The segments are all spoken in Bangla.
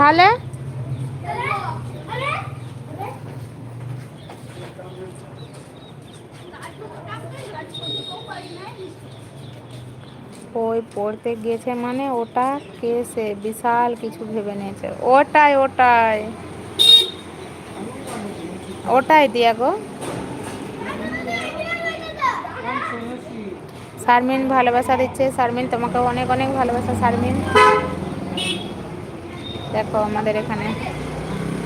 তাহলে? ওই পড়তে গেছে মানে ওটা কেসে, বিশাল কিছু ভেবে নিয়েছে। ওটাই ওটাই। ওটাই দিয়া গো শারমিন ভালোবাসা দিচ্ছে। শারমিন তোমাকে অনেক অনেক ভালোবাসা, শারমিন। দেখো আমাদের এখানে।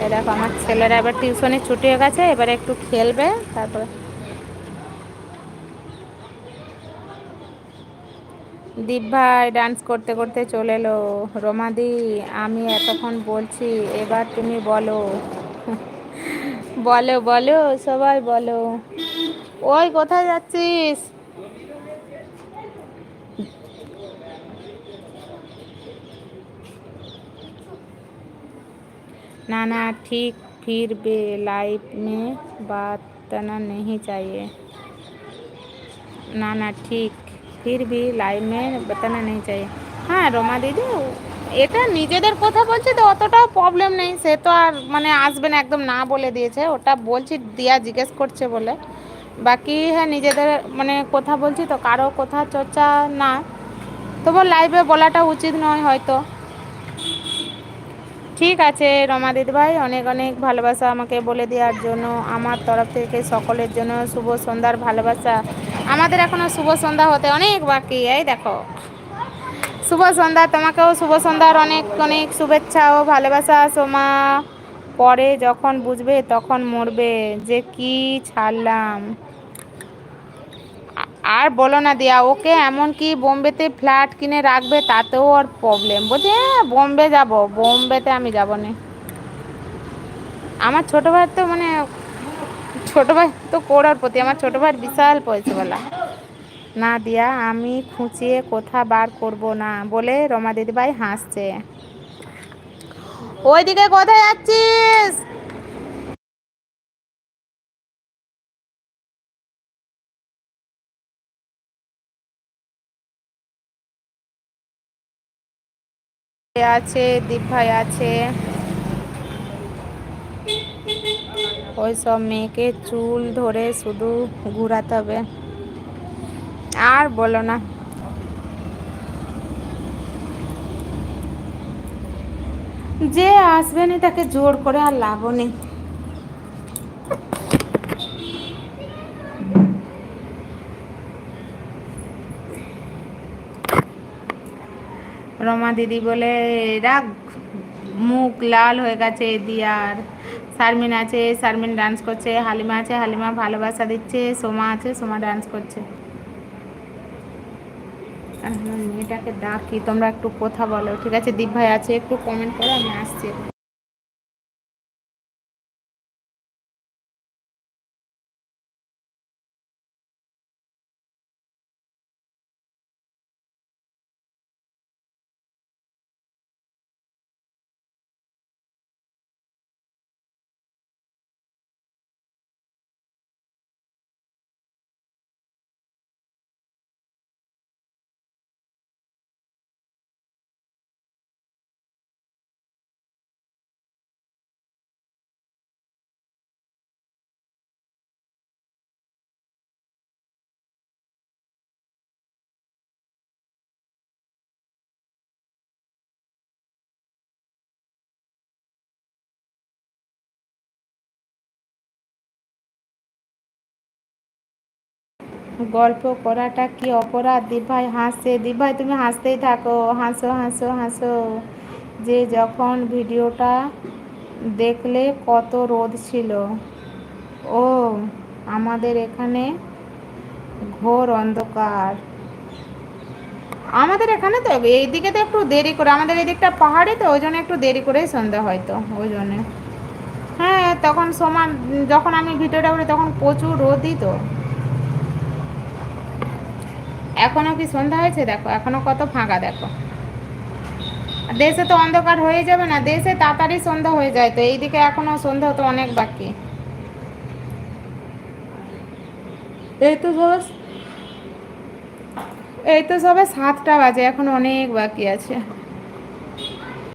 এই দেখো, আমার ছেলেরা এবার টিউশনে ছুটি হয়ে গেছে, এবারে একটু খেলবে, তারপরে। দীপ ভাই ডান্স করতে করতে চলে এলো। রমাদি, আমি এতক্ষণ বলছি, এবার তুমি বলো। বলো বলো, সবাই বলো। ওই, কোথায় যাচ্ছিস? ना ना ठीक फिर भी लाइफ में बताना नहीं चाहिए ना ना ठीक फिर भी लाइफ में बताना नहीं चाहिए হ্যাঁ রমা দিদি এটা নিজেদের কথা বলছে তো অতটাও প্রবলেম নেই সে তো আর মানে আসবে না একদম না বলে দিয়েছে ওটা বলছি দিয়া জিজ্ঞেস করছে বলে বাকি হ্যাঁ নিজেদের মানে কথা বলছি তো কারো কথা চর্চা না তবু লাইভে বলাটা উচিত নয় হয়তো ঠিক আছে, রমা ভাই অনেক অনেক ভালোবাসা আমাকে বলে দেওয়ার জন্য, আমার তরফ থেকে সকলের জন্য শুভ সন্ধ্যার ভালোবাসা। আমাদের এখনও শুভ সন্ধ্যা হতে অনেক বাকি, এই দেখো। শুভ সন্ধ্যা, তোমাকেও শুভ সন্ধ্যার অনেক অনেক শুভেচ্ছা ও ভালোবাসা, সোমা। পরে যখন বুঝবে তখন মরবে, যে কি ছাড়লাম। আর বলো না দিয়া, ওকে এমনকি বোম্বেতে ফ্ল্যাট কিনে রাখবে, তাতেও ওর প্রবলেম বলছে হ্যাঁ বোম্বে যাব, বোম্বেতে আমি যাব না। আমার ছোটো ভাইয়ের তো মানে ছোটো ভাই তো করার প্রতি, আমার ছোটো ভাইয়ের বিশাল পয়সাওয়ালা না দিয়া, আমি খুঁচিয়ে কোথা বার করব না? বলে রমা দিদিভাই হাসছে। ওইদিকে কোথায় যাচ্ছিস? আছে? দীপ ভাই আছে। ওই সব মেয়েকে চুল ধরে শুধু ঘুরাতে হবে। আর বলো না। যে আসবে না তাকে জোর করে আর লাভও নেই রমা দিদি বলে, রাগ, মুখ লাল হয়ে গেছে দিয়ার শারমিন আছে শারমিন ডান্স করছে, হালিমা আছে, হালিমা ভালোবাসা দিচ্ছে, সোমা আছে, সোমা ডান্স করছে। মেয়েটাকে ডাকি, তোমরা একটু কথা বলো। ঠিক আছে, দীপ ভাই আছে, একটু কমেন্ট করো, আমি আসছি। গল্প করাটা কি অপরাধ? দিভাই হাসছে দিভাই তুমি হাসতেই থাকো, হাসো হাসো হাসো। যে যখন ভিডিওটা দেখলে কত রোদ ছিল। ও, আমাদের এখানে ঘোর অন্ধকার। আমাদের এখানে তো এইদিকে তো একটু দেরি করে, আমাদের এই দিকটা পাহাড়ে তো, ওই জন্য একটু দেরি করেই সন্ধ্যা হয়তো, ওই জন্যে। হ্যাঁ তখন সমান, যখন আমি ভিডিওটা করি, তখন প্রচুর রোদই তো। এখনও কি সন্ধ্যা হয়েছে? দেখো, এখনও কত ফাঁকা, দেখো। দেশে তো অন্ধকার হয়ে যাবে না, দেশে তাড়াতাড়ি সন্ধ্যা হয়ে যায় তো, এইদিকে এখনও সন্ধ্যা তো অনেক বাকি। এই তো এই তো সবে সাতটা বাজে, এখন অনেক বাকি আছে।